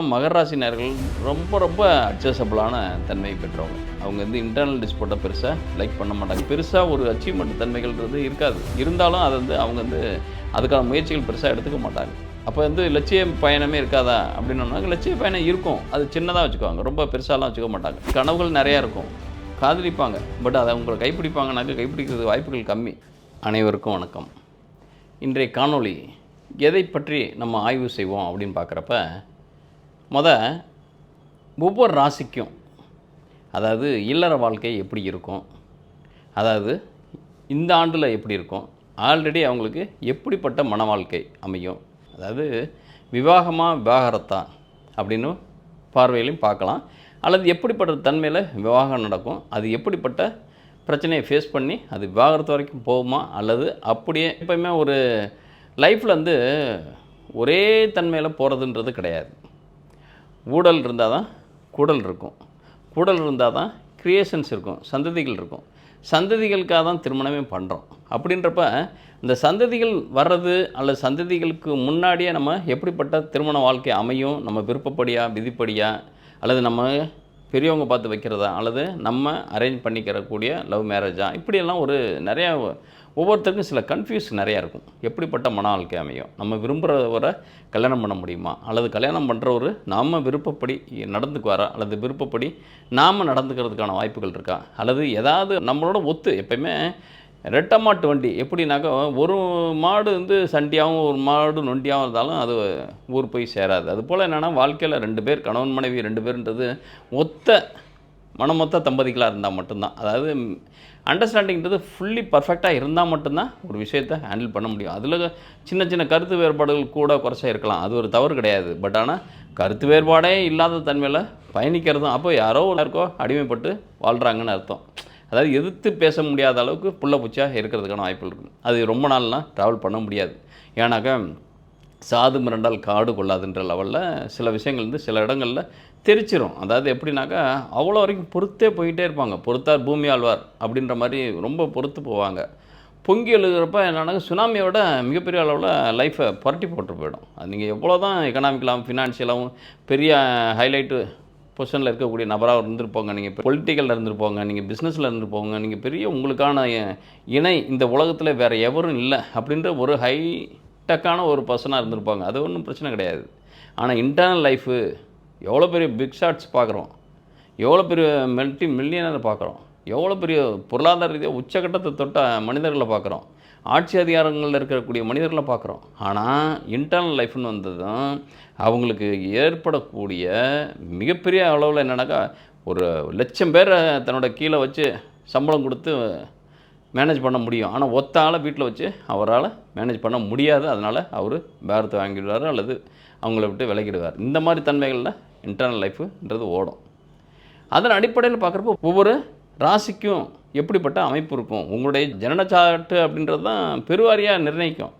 மகர ராசினியர்கள் ரொம்ப ரொம்ப அட்ஜஸ்டபிளான தன்மை பெற்றவங்க. அவங்க வந்து இன்டர்னல் டிஸ்போர்ட்டை பெருசாக லைக் பண்ண மாட்டாங்க. பெருசாக ஒரு அச்சீவ்மெண்ட் தன்மைகள்ன்றது இருக்காது. இருந்தாலும் அதை வந்து அவங்க வந்து அதுக்கான முயற்சிகள் பெருசாக எடுத்துக்க மாட்டாங்க. அப்போ வந்து லட்சிய பயணமே இருக்காதா அப்படின்னோம்னா லட்சிய பயணம் இருக்கும். அது சின்னதாக வச்சுக்குவாங்க. ரொம்ப பெருசாலாம் வச்சுக்க மாட்டாங்க. கனவுகள் நிறையா இருக்கும். காதலிப்பாங்க. பட் அதை உங்களை கைப்பிடிப்பாங்கனாக்க கைப்பிடிக்கிறது வாய்ப்புகள் கம்மி. அனைவருக்கும் வணக்கம். இன்றைய காணொளி எதை பற்றி நம்ம ஆய்வு செய்வோம் அப்படின்னு பார்க்குறப்ப முத ஒவ்வொரு ராசிக்கும் அதாவது இல்லற வாழ்க்கை எப்படி இருக்கும்? அதாவது இந்த ஆண்டில் எப்படி இருக்கும்? ஆல்ரெடி அவங்களுக்கு எப்படிப்பட்ட மன வாழ்க்கை அமையும்? அதாவது விவாகமாக விவாகரத்தா அப்படின்னு பார்வையிலையும் பார்க்கலாம். அல்லது எப்படிப்பட்ட தன்மையில் விவாகம் நடக்கும்? அது எப்படிப்பட்ட பிரச்சனையை ஃபேஸ் பண்ணி அது விவாகரத்து வரைக்கும் போகுமா? அல்லது அப்படியே எப்பயுமே ஒரு லைஃப்பில் வந்து ஒரே தன்மையில் போகிறதுன்றது கிடையாது. ஊடல் இருந்தால் தான் கூடல் இருக்கும். கூடல் இருந்தால் தான் க்ரியேஷன்ஸ் இருக்கும். சந்ததிகள் இருக்கும். சந்ததிகளுக்காக தான் திருமணமே பண்ணுறோம் அப்படின்றப்ப இந்த சந்ததிகள் வர்றது அல்லது சந்ததிகளுக்கு முன்னாடியே நம்ம எப்படிப்பட்ட திருமண வாழ்க்கை அமையும்? நம்ம விருப்பப்படியா விதிப்படியா? அல்லது நம்ம பெரியவங்க பார்த்து வைக்கிறதா? அல்லது நம்ம அரேஞ்ச் பண்ணிக்கிறக்கூடிய லவ் மேரேஜா இப்படியெல்லாம் ஒரு நிறையா ஒவ்வொருத்தருக்கும் சில கன்ஃபியூஸ் நிறையா இருக்கும். எப்படிப்பட்ட மன வாழ்க்கை அமையும்? நம்ம விரும்புகிறவரை கல்யாணம் பண்ண முடியுமா? அல்லது கல்யாணம் பண்ணுறவர் நாம் விருப்பப்படி நடந்துக்குவாரா? அல்லது விருப்பப்படி நாம் நடந்துக்கிறதுக்கான வாய்ப்புகள் இருக்கா? அல்லது ஏதாவது நம்மளோட ஒத்து எப்பயுமே ரெட்டை மாட்டு வண்டி. எப்படின்னாக்கா ஒரு மாடு வந்து சண்டியாகவும் ஒரு மாடு நொண்டியாகவும் இருந்தாலும் அது ஊர் போய் சேராது. அது போல் என்னென்னா வாழ்க்கையில் ரெண்டு பேர் கணவன் மனைவி ரெண்டு பேருன்றது ஒத்த மனமொத்த தம்பதிகளாக இருந்தால் மட்டும்தான். அதாவது அண்டர்ஸ்டாண்டிங்கிறது ஃபுல்லி பர்ஃபெக்டாக இருந்தால் மட்டும்தான் ஒரு விஷயத்தை ஹேண்டில் பண்ண முடியும். அதில் சின்ன சின்ன கருத்து வேறுபாடுகள் கூட குறைச்சா இருக்கலாம். அது ஒரு தவறு கிடையாது. பட் ஆனால் கருத்து வேறுபாடே இல்லாத தன்மையில் பயணிக்கிறதும் அப்போ யாரோ யாருக்கோ அடிமைப்பட்டு வாழ்கிறாங்கன்னு அர்த்தம். அதாவது எதிர்த்து பேச முடியாத அளவுக்கு புள்ள பூச்சியாக இருக்கிறதுக்கான வாய்ப்புகள் இருக்குது. அது ரொம்ப நாள்லாம் ட்ராவல் பண்ண முடியாது. ஏன்னாக்கா சாது மிரண்டால் காடு கொள்ளாதுன்ற லெவலில் சில விஷயங்கள் வந்து சில இடங்களில் தெரிச்சிரும். அதாவது எப்படின்னாக்கா அவ்வளோ வரைக்கும் பொறுத்தே போயிட்டே இருப்பாங்க. பொறுத்தார் பூமி ஆழ்வார் அப்படின்ற மாதிரி ரொம்ப பொறுத்து போவாங்க. பொங்கி எழுதுகிறப்ப என்னென்னா சுனாமியோட மிகப்பெரிய அளவில் லைஃப்பை புரட்டி போட்டு போயிடும். அது நீங்கள் எவ்வளோ தான் எக்கனாமிக்கலாகவும் ஃபினான்ஷியலாகவும் பெரிய ஹைலைட்டு பொசிஷனில் இருக்கக்கூடிய நபராக இருந்திருப்போங்க நீங்கள் பொலிட்டிக்கலில் இருந்திருப்போங்க நீங்கள் பிஸ்னஸில் இருந்திருப்போங்க நீங்கள் பெரிய உங்களுக்கான இணை இந்த உலகத்தில் வேறு எவரும் இல்லை அப்படின்ற ஒரு ஹைடெக்கான ஒரு பர்சனாக இருந்திருப்பாங்க. அது ஒன்றும் பிரச்சனை கிடையாது. ஆனால் இன்டர்னல் லைஃபு எவ்வளோ பெரிய பிக் ஷாட்ஸ் பார்க்குறோம் எவ்வளோ பெரிய மல்டி மில்லியனர் பார்க்குறோம் எவ்வளோ பெரிய பொருளாதார ரீதியாக உச்சக்கட்டத்தை தொட்ட மனிதர்களை பார்க்குறோம் ஆட்சி அதிகாரங்களில் இருக்கக்கூடிய மனிதர்களை பார்க்குறோம். ஆனால் இன்டர்னல் லைஃப்னு வந்ததும் அவங்களுக்கு ஏற்படக்கூடிய மிகப்பெரிய அளவில் என்னென்னாக்கா ஒரு லட்சம் பேரை தன்னோட கீழே வச்சு சம்பளம் கொடுத்து மேனேஜ் பண்ண முடியும். ஆனால் ஒத்த ஆளை வீட்டில் வச்சு அவரால் மேனேஜ் பண்ண முடியாது. அதனால் அவர் பேரத்தை வாங்கிடுவார் அல்லது அவங்கள விட்டு விலகிடுவார். இந்த மாதிரி தன்மைகளில் இன்டர்னல் லைஃப்புன்றது ஓடும். அதன் அடிப்படையில் பார்க்குறப்போ ஒவ்வொரு ராசிக்கும் எப்படிப்பட்ட அமைப்பு இருக்கும்? உங்களுடைய ஜனனச்சாட்டு அப்படின்றது தான் பெருவாரியாக நிர்ணயிக்கும்.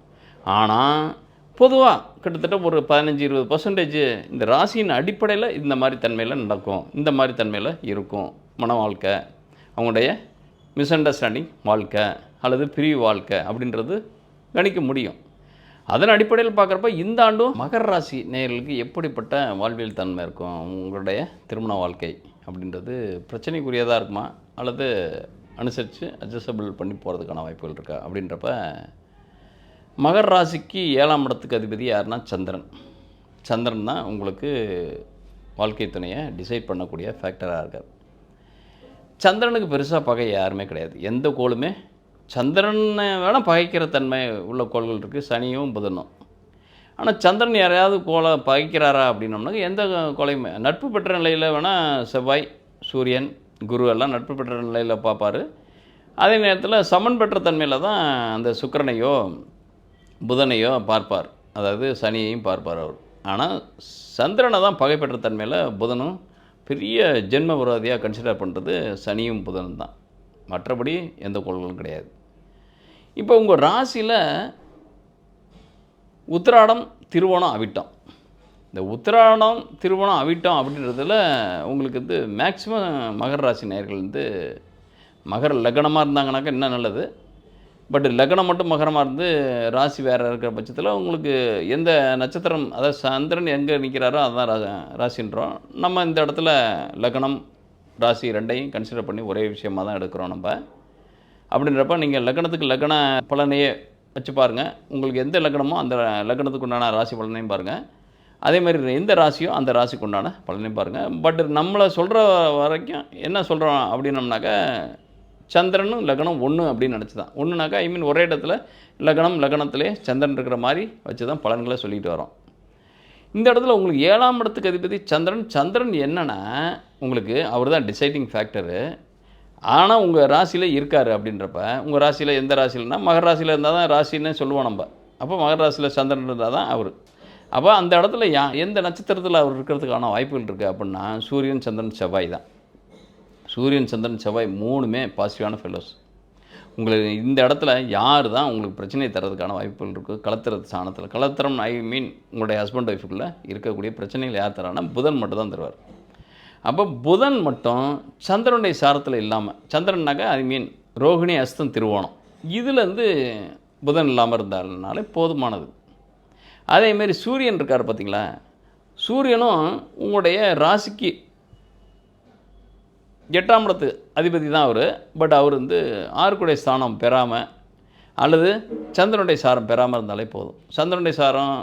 ஆனால் பொதுவாக கிட்டத்தட்ட ஒரு பதினஞ்சு இருபது பர்சன்டேஜ் இந்த ராசியின் அடிப்படையில் இந்த மாதிரி தன்மையில் நடக்கும். இந்த மாதிரி தன்மையில் இருக்கும். மன வாழ்க்கை அவங்களுடைய மிஸ் அண்டர்ஸ்டாண்டிங் வாழ்க்கை அல்லது பிரிவு வாழ்க்கை அப்படின்றது கணிக்க முடியும். அதன் அடிப்படையில் பார்க்குறப்ப இந்த ஆண்டும் மகர ராசி நேர்களுக்கு எப்படிப்பட்ட வாழ்வியல் தன்மை இருக்கும்? உங்களுடைய திருமண வாழ்க்கை அப்படின்றது பிரச்சனைக்குரியதாக இருக்குமா? அல்லது அனுசரித்து அட்ஜஸ்டபிள் பண்ணி போகிறதுக்கான வாய்ப்புகள் இருக்கா? அப்படின்றப்ப மகர ராசிக்கு ஏழாம் இடத்துக்கு அதிபதி யாருன்னா சந்திரன். சந்திரன் தான் உங்களுக்கு வாழ்க்கை துணையை டிசைட் பண்ணக்கூடிய ஃபேக்டராக இருக்கார். சந்திரனுக்கு பெருசாக பகை யாருமே கிடையாது. எந்த கோளுமே சந்திரனை வேணால் பகைக்கிற தன்மை உள்ள கோள்கள் இருக்குது சனியும் புதனும். ஆனால் சந்திரன் யாரையாவது கோளை பகைக்கிறாரா அப்படின்னோம்னாக்க எந்த கோளையுமே நட்பு பெற்ற நிலையில் வேணால் செவ்வாய் சூரியன் குரு எல்லாம் நட்பு பெற்ற நிலையில் பார்ப்பார். அதே நேரத்தில் சமன் பெற்ற தன்மையில் தான் அந்த சுக்கிரனையோ புதனையோ பார்ப்பார். அதாவது சனியையும் பார்ப்பார் அவர். ஆனால் சந்திரனை தான் பகை பெற்ற தன்மையில் புதனும் பெரிய ஜென்ம விரோதியாக கன்சிடர் பண்ணுறது சனியும் புதனும் தான். மற்றபடி எந்த கோள்களும் கிடையாது. இப்போ உங்கள் ராசியில் உத்திராடம் திருவோணம் அவிட்டம். இந்த உத்திராடம் திருவோணம் அவிட்டம் அப்படின்றதுல உங்களுக்கு வந்து மேக்சிமம் மகர ராசி நேர்கள் வந்து மகர லக்னமாக இருந்தாங்கனாக்கா இன்னும் நல்லது? பட் லக்னம் மட்டும் மகரமாக இருந்து ராசி வேறு இருக்கிற பட்சத்தில் உங்களுக்கு எந்த நட்சத்திரம் அதாவது சந்திரன் எங்கே நிற்கிறாரோ அதுதான் ரா- ராசின்றோம். நம்ம இந்த இடத்துல லக்னம் ராசி ரெண்டையும் கன்சிடர் பண்ணி ஒரே விஷயமா தான் எடுக்கிறோம் நம்ம. அப்படின்றப்ப நீங்கள் லக்னத்துக்கு லக்ன பலனையே வச்சு பாருங்கள் உங்களுக்கு எந்த லக்னமோ அந்த லக்னத்துக்கு உண்டான ராசி பலனையும் பாருங்கள் அதே மாதிரி எந்த ராசியோ அந்த ராசிக்கு உண்டான பலனையும் பாருங்கள் பட் நம்மளை சொல்கிற வரைக்கும் என்ன சொல்கிறோம் அப்படின்னம்னாக்கா சந்திரனும் லக்னம் ஒன்று அப்படின்னு நினச்சி தான் ஒன்றுனாக்கா ஐ மீன் ஒரே இடத்துல லக்னம் லக்னத்திலே சந்திரன் இருக்கிற மாதிரி வச்சு தான் பலன்களை சொல்லிட்டு வரோம். இந்த இடத்துல உங்களுக்கு ஏழாம் இடத்துக்கு அதிபதி சந்திரன். சந்திரன் என்னன்னா உங்களுக்கு அவர் தான் டிசைடிங் ஃபேக்டரு ஆனால் உங்கள் ராசியில் இருக்கார் அப்படின்றப்ப உங்கள் ராசியில் எந்த ராசியில்னா மகர ராசியில் இருந்தால் தான் ராசின்னு சொல்லுவோம் நம்ம. அப்போ மகர ராசியில் சந்திரன் இருந்தால் தான் அவர். அப்போ அந்த இடத்துல யா எந்த நட்சத்திரத்தில் அவர் இருக்கிறதுக்கான வாய்ப்புகள் இருக்குது அப்படின்னா சூரியன் சந்திரன் செவ்வாய் தான். சூரியன் சந்திரன் செவ்வாய் மூணுமே பாசிட்டிவான ஃபெல்லோஸ் உங்களுக்கு இந்த இடத்துல யார் தான் உங்களுக்கு பிரச்சனையை தரதுக்கான வாய்ப்புகள் இருக்குது கலத்திர சாணத்தில். கலத்திரம் ஐ மீன் உங்களுடைய ஹஸ்பண்ட் ஒய்ஃபுக்குள்ளே இருக்கக்கூடிய பிரச்சனைகள் யார் தரானா புதன் மட்டும் தான் தருவார். அப்போ புதன் மட்டும் சந்திரனுடைய சாரத்தில் இல்லாமல் சந்திரன்னாக்கா ஐ மீன் ரோகிணி அஸ்தம் திருவோணம். இதுலேருந்து புதன் இல்லாமல் இருந்தாலனாலே போதுமானது. அதேமாரி சூரியன் இருக்கார் பார்த்தீங்களா சூரியனும் உங்களுடைய ராசிக்கு எட்டாம் இடத்து அதிபதி தான் அவர். பட் அவர் வந்து ஆறுக்குடைய ஸ்தானம் பெறாமல் அல்லது சந்திரனுடைய சாரம் பெறாமல் இருந்தாலே போதும். சந்திரனுடைய சாரம்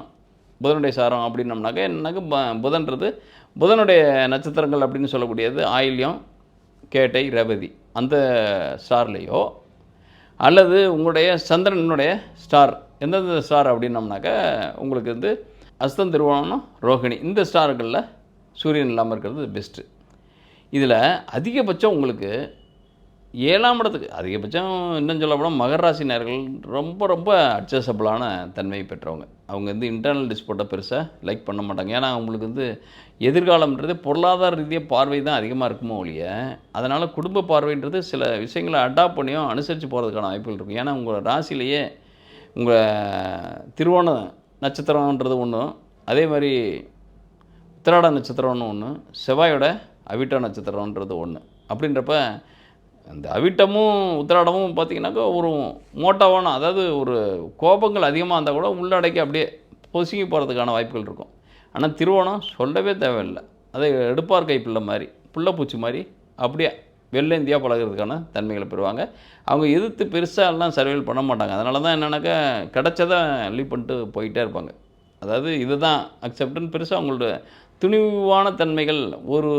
புதனுடைய சாரம் அப்படின்னம்னாக்க என்னன்னாக்க ப- புதன்றது புதனுடைய நட்சத்திரங்கள் அப்படின்னு சொல்லக்கூடியது ஆயில்யம் கேட்டை ரேவதி அந்த ஸ்டார்லேயோ அல்லது உங்களுடைய சந்திரனுடைய ஸ்டார் எந்தெந்த ஸ்டார் அப்படின்னம்னாக்க உங்களுக்கு வந்து அஸ்தம் திருவோணம் ரோஹிணி இந்த ஸ்டார்களில் சூரியன் இல்லாமல் இருக்கிறது பெஸ்ட்டு இதில் அதிகபட்சம் உங்களுக்கு ஏழாம் இடத்துக்கு அதிகபட்சம் இன்னும் சொல்ல போனால் மகர ராசி நேர்கள் ரொம்ப ரொம்ப அட்ஜஸ்டபிளான தன்மையை பெற்றவங்க. அவங்க வந்து இன்டர்னல் டிஸ்போர்ட்டை பெருசாக லைக் பண்ண மாட்டாங்க. ஏன்னா அவங்களுக்கு வந்து எதிர்காலம்ன்றது பொருளாதார ரீதியாக பார்வை தான் அதிகமாக இருக்குமோ ஒழிய அதனால் குடும்ப பார்வைன்றது சில விஷயங்களை அடாப்ட் பண்ணியும் அனுசரித்து போகிறதுக்கான வாய்ப்புகள் இருக்கும். ஏன்னா உங்கள் ராசியிலேயே உங்கள் திருவோண நட்சத்திரம்ன்றது ஒன்றும் அதே மாதிரி உத்திராட நட்சத்திரம்னு ஒன்று செவ்வாயோட அவிட்ட நட்சத்திரம்ன்றது ஒன்று அப்படின்றப்ப அந்த அவிட்டமும் உத்திராடமும் பார்த்தீங்கன்னாக்கா ஒரு மோட்டாவான அதாவது ஒரு கோபங்கள் அதிகமாக இருந்தால் கூட உள்ளடக்கி அப்படியே பொசுங்கி போகிறதுக்கான வாய்ப்புகள் இருக்கும். ஆனால் திருவோணம் சொல்லவே தேவையில்லை. அதை எடுப்பார் கை பிள்ளை மாதிரி புள்ளப்பூச்சி மாதிரி அப்படியே வெளில இந்தியா பழகுறதுக்கான தன்மைகளை பெறுவாங்க. அவங்க எதிர்த்து பெருசாக எல்லாம் சர்வைவல் பண்ண மாட்டாங்க. அதனால தான் என்னென்னாக்கா கிடைச்சதை லீவ் பண்ணிட்டு போயிட்டே இருப்பாங்க. அதாவது இதுதான் அக்செப்டன் பெருசாக அவங்களோட துணிவான தன்மைகள் ஒரு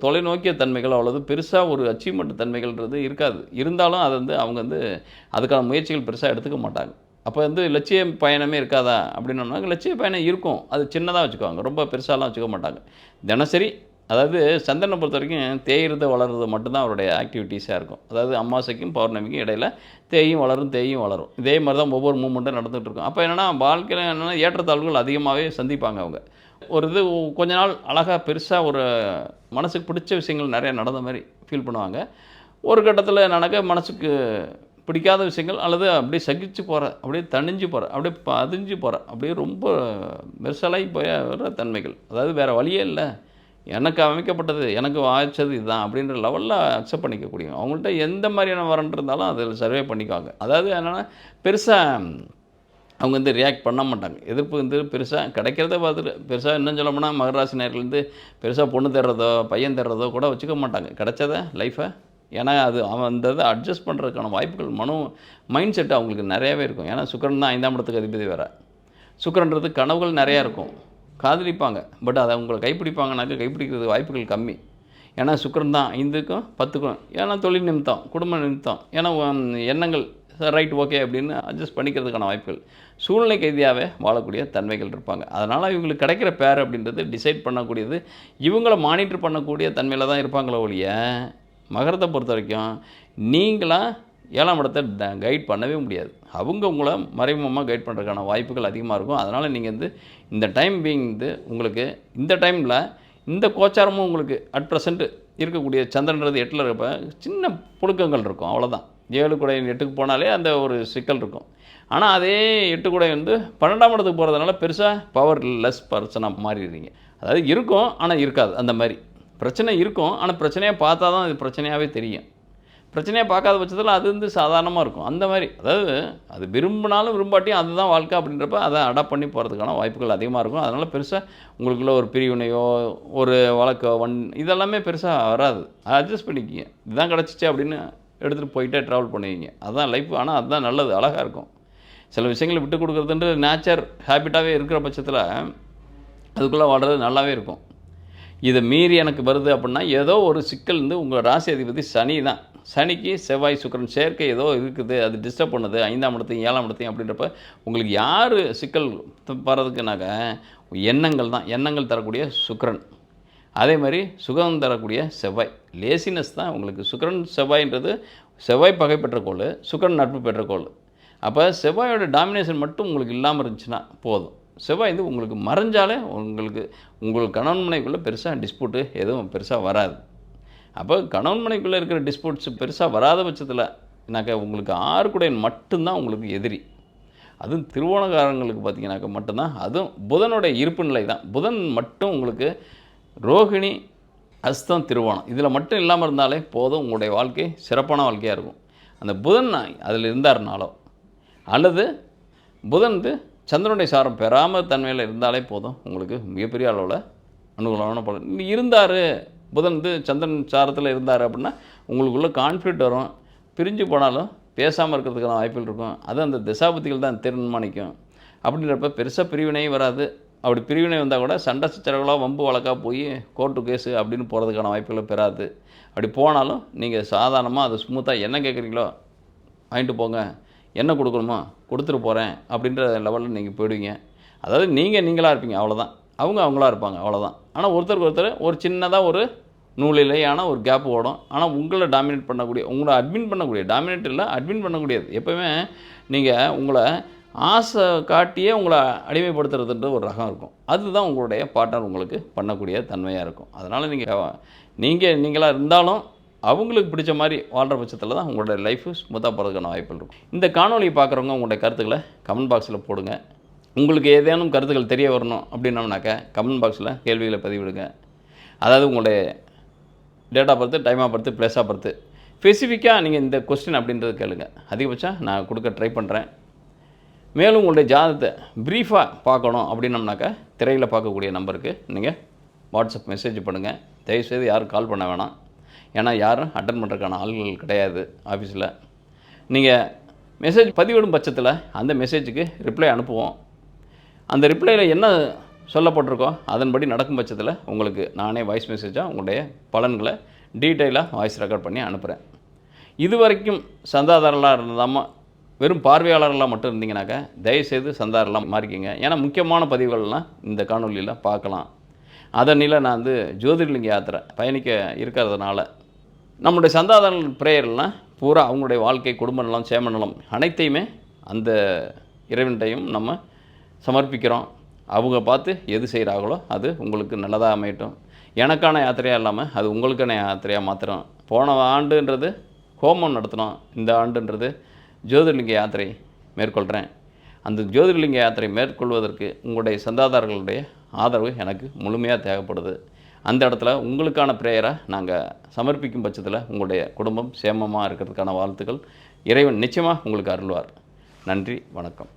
தொலைநோக்கிய தன்மைகள் அவ்வளோது பெருசாக ஒரு அச்சீவ்மெண்ட் தன்மைகள்ன்றது இருக்காது. இருந்தாலும் அது வந்து அவங்க வந்து அதுக்கான முயற்சிகள் பெருசாக எடுத்துக்க மாட்டாங்க. அப்போ வந்து லட்சிய பயணமே இருக்காதா அப்படின்னோம்னா லட்சிய பயணம் இருக்கும். அது சின்னதாக வச்சுக்குவாங்க. ரொம்ப பெருசாலாம் வச்சுக்க மாட்டாங்க. தினசரி அதாவது சந்திரனை பொறுத்த வரைக்கும் தேயிறது வளர்றது மட்டும்தான் அவருடைய ஆக்டிவிட்டீஸாக இருக்கும். அதாவது அமாவாசைக்கும் பௌர்ணமிக்கும் இடையில் தேயும் வளரும் தேயும் வளரும். இதே மாதிரி தான் ஒவ்வொரு மூமெண்ட்டும் நடந்துகிட்டு இருக்கும். அப்போ என்னென்னா வாழ்க்கையில் என்னென்னா ஏற்றத்தாழ்வுகள் அதிகமாகவே சந்திப்பாங்க அவங்க. ஒரு இது கொஞ்ச நாள் அழகாக பெருசாக ஒரு மனசுக்கு பிடிச்ச விஷயங்கள் நிறையா நடந்த மாதிரி ஃபீல் பண்ணுவாங்க. ஒரு கட்டத்தில் நடக்க மனசுக்கு பிடிக்காத விஷயங்கள் அல்லது அப்படியே சகிச்சு போகிற அப்படியே தணிஞ்சு போகிற அப்படியே பதிஞ்சு போகிற அப்படியே ரொம்ப மெர்சலாகி போய் வர தன்மைகள். அதாவது வேறு வழியே இல்லை. எனக்கு அமைக்கப்பட்டது எனக்கு வாய்ச்சது இதுதான் அப்படின்ற லெவலில் அக்செப்ட் பண்ணிக்கக்கூடிய அவங்கள்ட்ட எந்த மாதிரியான வரன் இருந்தாலும் அதில் சர்வே பண்ணிக்குவாங்க. அதாவது என்னென்னா பெருசாக அவங்க வந்து ரியாக்ட் பண்ண மாட்டாங்க. எதிர்ப்பு வந்து பெருசாக கிடைக்கிறத பார்த்துட்டு பெருசாக இன்னும் சொல்ல போனால் மகராசி நேர்கள் பெருசாக பொண்ணு தர்றதோ பையன் தர்றதோ கூட வச்சுக்க மாட்டாங்க. கிடைச்சத லைஃப்பை ஏன்னா அது அவன் அந்த இதை அட்ஜஸ்ட் பண்ணுறதுக்கான வாய்ப்புகள் மனு மைண்ட் செட் அவங்களுக்கு நிறையாவே இருக்கும். ஏன்னா சுக்கரன் தான் ஐந்தாம் இடத்துக்கு அதிபதி வேறு. சுக்கரன்றது கனவுகள் நிறையா இருக்கும். காதலிப்பாங்க. பட் அதை அவங்களை கைப்பிடிப்பாங்கனாக்க கைப்பிடிக்கிறது வாய்ப்புகள் கம்மி. ஏன்னா சுக்கரன் தான் ஐந்துக்கும் பத்துக்கும். ஏன்னா தொழில் நிமித்தம் குடும்ப நிமித்தம் ஏன்னா எண்ணங்கள் ரைட் ஓகே அப்படின்னு அட்ஜஸ்ட் பண்ணிக்கிறதுக்கான வாய்ப்புகள். சூழ்நிலை கைதியாகவே வாழக்கூடிய தன்மைகள் இருப்பாங்க. அதனால் இவங்களுக்கு கிடைக்கிற பேர் அப்படின்றது டிசைட் பண்ணக்கூடியது இவங்கள மானிட்டர் பண்ணக்கூடிய தன்மையில் தான் இருப்பாங்களோ ஒழிய மகரத்தை பொறுத்த வரைக்கும் நீங்களாக ஏழாம் இடத்தை கைட் பண்ணவே முடியாது. அவங்க உங்களை மறைமுகமாக கைட் பண்ணுறதுக்கான வாய்ப்புகள் அதிகமாக இருக்கும். அதனால் நீங்கள் வந்து இந்த டைம் பீங் வந்து உங்களுக்கு இந்த டைமில் இந்த கோச்சாரமும் உங்களுக்கு அட் ப்ரெசென்ட் இருக்கக்கூடிய சந்திரன்றது எட்டில் இருப்ப சின்ன புழுக்கங்கள் இருக்கும். அவ்வளோதான் ஏழு குடை எட்டுக்கு போனாலே அந்த ஒரு சிக்கல் இருக்கும். ஆனால் அதே எட்டு குடை வந்து பன்னெண்டாம் இடத்துக்கு போகிறதுனால பெருசாக பவர் லெஸ் பர்சனாக மாறிடுறீங்க. அதாவது இருக்கும் ஆனால் இருக்காது. அந்த மாதிரி. பிரச்சனை இருக்கும் ஆனால் பிரச்சனையாக பார்த்தா தான் அது பிரச்சனையாகவே தெரியும். பிரச்சனையை பார்க்காத பட்சத்தில் அது வந்து சாதாரணமாக இருக்கும். அந்த மாதிரி அதாவது அது விரும்பினாலும் விரும்பாட்டியும் அதுதான் வாழ்க்கை அப்படின்றப்ப அதை அடாப்ட் பண்ணி போகிறதுக்கான வாய்ப்புகள் அதிகமாக இருக்கும். அதனால் பெருசாக உங்களுக்குள்ள ஒரு பிரிவினையோ ஒரு வழக்கோ வன் இதெல்லாமே பெருசாக வராது. அட்ஜஸ்ட் பண்ணிக்கிங்க. இதுதான் கிடச்சிச்சு அப்படின்னு எடுத்துகிட்டு போயிட்டே ட்ராவல் பண்ணுவீங்க அதுதான் லைஃப் ஆனால் அதுதான் நல்லது. அழகாக இருக்கும். சில விஷயங்களை விட்டு கொடுக்குறதுன்ற நேச்சர் ஹேபிட்டாகவே இருக்கிற பட்சத்தில் அதுக்குள்ளே வாழ்றது நல்லாவே இருக்கும். இதை மீறி எனக்கு வருது அப்படின்னா ஏதோ ஒரு சிக்கல் வந்து உங்கள் ராசி அதிபதி சனி தான். சனிக்கு செவ்வாய் சுக்கிரன் சேர்க்கை ஏதோ இருக்குது அது டிஸ்டர்ப் பண்ணுது ஐந்தாம் இடத்தையும் ஏழாம் இடத்தையும் அப்படின்றப்ப உங்களுக்கு யார் சிக்கல் வர்றதுக்குனாக்க எண்ணங்கள் தான். எண்ணங்கள் தரக்கூடிய சுக்கரன். அதே மாதிரி சுகம் தரக்கூடிய செவ்வாய். லேசினஸ் தான் உங்களுக்கு. சுக்கரன் செவ்வாய்ன்றது செவ்வாய் பகை பெற்ற கோள் சுக்கிரன் நட்பு பெற்ற கோள். அப்போ செவ்வாயோட டாமினேஷன் மட்டும் உங்களுக்கு இல்லாமல் இருந்துச்சுன்னா போதும். செவ்வாய் வந்து உங்களுக்கு மறைஞ்சாலே உங்களுக்கு உங்களுக்கு கணவன் மனைக்குள்ளே பெருசாக டிஸ்பியூட்டு எதுவும் பெருசாக வராது. அப்போ கணவன் மனைக்குள்ளே இருக்கிற டிஸ்பியூட்ஸ் பெருசாக வராத பட்சத்தில் நாக்க உங்களுக்கு ஆறுக்குடையன் மட்டும்தான் உங்களுக்கு எதிரி. அதுவும் திருவோணக்காரங்களுக்கு பார்த்தீங்கன்னாக்க மட்டும்தான். அதுவும் புதனுடைய இருப்பு நிலை தான் புதன் மட்டும் உங்களுக்கு ரோகிணி அஸ்தம் திருவோணம். இதில் மட்டும் இல்லாமல் இருந்தாலே போதும் உங்களுடைய வாழ்க்கை சிறப்பான வாழ்க்கையாக இருக்கும். அந்த புதன் அதில் இருந்தாருனாலோ அல்லது புதன் வந்து சந்திரனுடைய சாரம் பெறாமல் தன்மையில் இருந்தாலே போதும். உங்களுக்கு மிகப்பெரிய அளவில் அனுகூலமான பலன். இருந்தார் புதன் வந்து சந்திரன் சாரத்தில் இருந்தார் அப்படின்னா உங்களுக்குள்ளே கான்ஃப்ளிக்ட் வரும். பிரிஞ்சு போனாலும் பேசாமல் இருக்கிறதுக்கான வாய்ப்புகள் இருக்கும். அது அந்த திசாபத்திகள் தான் தீர்மானிக்கும். அப்படின்றப்ப பெருசாக பிரிவினையும் வராது. அப்படி பிரிவினை வந்தால் கூட சண்டை சச்சரவுலாம் வம்பு வழக்காக போய் கோர்ட்டு கேஸு அப்படின்னு போகிறதுக்கான வாய்ப்புகளை பெறாது. அப்படி போனாலும் நீங்கள் சாதாரணமாக அதை ஸ்மூத்தாக என்ன கேட்குறீங்களோ வாங்கிட்டு போங்க. என்ன கொடுக்கணுமோ கொடுத்துட்டு போகிறேன் அப்படின்ற லெவலில் நீங்கள் போயிடுவீங்க. அதாவது நீங்கள் நீங்களாக இருப்பீங்க அவ்வளோதான் அவங்க அவங்களா இருப்பாங்க அவ்வளோதான் ஆனால் ஒருத்தருக்கு ஒருத்தர் ஒரு சின்னதாக ஒரு நூலிலேயான ஒரு கேப் ஓடும். ஆனால் உங்களை டாமினேட் பண்ணக்கூடிய உங்களை அட்மின் பண்ணக்கூடிய டாமினேட் இல்லை அட்மின் பண்ணக்கூடியது. எப்போவுமே நீங்கள் உங்களை ஆசை காட்டியே உங்களை அடிமைப்படுத்துறதுன்ற ஒரு ரகம் இருக்கும். அதுதான் உங்களுடைய பார்ட்னர் உங்களுக்கு பண்ணக்கூடிய தன்மையாக இருக்கும். அதனால் நீங்கள் நீங்கள் நீங்களாக இருந்தாலும் அவங்களுக்கு பிடிச்ச மாதிரி வாழ்கிற பட்சத்தில் தான் உங்களுடைய லைஃப் ஸ்மூத்தாக போகிறதுக்கான வாய்ப்புகள் இருக்கும். இந்த காணொலியை பார்க்குறவங்க உங்களுடைய கருத்துக்களை கமெண்ட் பாக்ஸில் போடுங்க. உங்களுக்கு ஏதேனும் கருத்துக்கள் தெரிய வரணும் அப்படின்னம்னாக்க கமெண்ட் பாக்ஸில் கேள்விகளை பதிவிடுங்க. அதாவது உங்களுடைய டேட்டா பொறுத்து டைமாக பொறுத்து ப்ளேஸாக பொறுத்து ஸ்பெசிஃபிக்காக நீங்கள் இந்த கொஸ்டின் அப்படின்றது கேளுங்க. அதிகபட்சம் நான் கொடுக்க ட்ரை பண்ணுறேன் மேலும் உங்களுடைய ஜாதகத்தை ப்ரீஃபாக பார்க்கணும் அப்படின்னம்னாக்கா திரையில் பார்க்கக்கூடிய நம்பருக்கு நீங்கள் வாட்ஸ்அப் மெசேஜ் பண்ணுங்கள் தயவுசெய்து யாரும் கால் பண்ண வேணாம். ஏன்னா யாரும் அட்டன் பண்ணுறதுக்கான ஆள்கள் கிடையாது ஆஃபீஸில் நீங்கள் மெசேஜ் பதிவிடும் பட்சத்தில் அந்த மெசேஜுக்கு ரிப்ளை அனுப்புவோம். அந்த ரிப்ளையில் என்ன சொல்லப்பட்டிருக்கோ அதன்படி நடக்கும் பட்சத்தில் உங்களுக்கு நானே வாய்ஸ் மெசேஜாக உங்களுடைய பலன்களை டீட்டெயிலாக வாய்ஸ் ரெக்கார்ட் பண்ணி அனுப்புகிறேன் இது வரைக்கும் சந்தாதாரர்களாக இருந்தாமல் வெறும் பார்வையாளர்களாக மட்டும் இருந்தீங்கனாக்கா தயவுசெய்து சந்தாரெல்லாம் மாறிக்கிங்க. ஏன்னா முக்கியமான பதிவுகள்லாம் இந்த காணொலியில் பார்க்கலாம். அதனில நான் வந்து ஜோதிர்லிங்க யாத்திரை பயணிக்க இருக்கிறதுனால நம்முடைய சந்தாதாரர்கள் பிரேயர்லாம் பூரா அவங்களுடைய வாழ்க்கை குடும்ப நலம் சேம நலம் அனைத்தையுமே அந்த இறைவன்டையும் நம்ம சமர்ப்பிக்கிறோம். அவங்க பார்த்து எது செய்கிறாங்களோ அது உங்களுக்கு நல்லதாக அமையட்டும். எனக்கான யாத்திரையாக இல்லாமல் அது உங்களுக்கான யாத்திரையாக மாத்திரம். போன ஆண்டுன்றது ஹோமம் நடத்தினோம். இந்த ஆண்டுன்றது ஜோதிர்லிங்க யாத்திரை மேற்கொள்கிறேன் அந்த ஜோதிர்லிங்க யாத்திரை மேற்கொள்வதற்கு உங்களுடைய சந்தாதாரர்களுடைய ஆதரவு எனக்கு முழுமையாக தேவைப்படுது. அந்த இடத்துல உங்களுக்கான ப்ரேயரை நாங்கள் சமர்ப்பிக்கும் பட்சத்தில் உங்களுடைய குடும்பம் சேமமாக இருக்கிறதுக்கான வாழ்த்துக்கள். இறைவன் நிச்சயமாக உங்களுக்கு அருள்வார். நன்றி வணக்கம்.